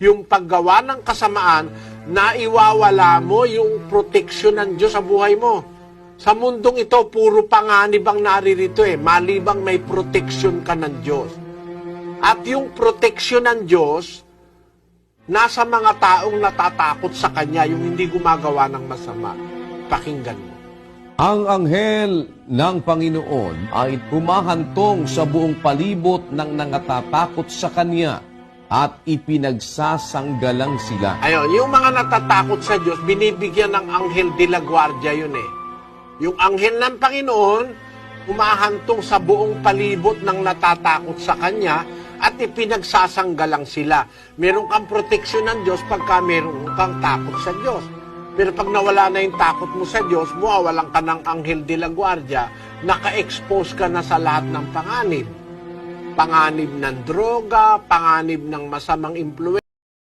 yung paggawa ng kasamaan na iwawala mo yung proteksyon ng Diyos sa buhay mo. Sa mundong ito, puro panganib ang naririto eh, malibang may proteksyon ka ng Diyos. At yung proteksyon ng Diyos, nasa mga taong natatakot sa Kanya, yung hindi gumagawa ng masama. Pakinggan mo. Ang anghel ng Panginoon ay humahantong sa buong palibot ng nangatatapot sa Kanya at ipinagsasanggalang sila. Ayun, yung mga natatakot sa Diyos, binibigyan ng anghel de la guardia yun eh. Yung anghel ng Panginoon, umahantong sa buong palibot ng natatakot sa Kanya at ipinagsasanggalang sila. Meron kang proteksyon ng Diyos pagka meron kang takot sa Diyos. Pero pag nawala na yung takot mo sa Diyos, mawawalan ka ng anghel de la guardia, naka-expose ka na sa lahat ng panganib panganib ng droga, panganib ng masamang impluensya,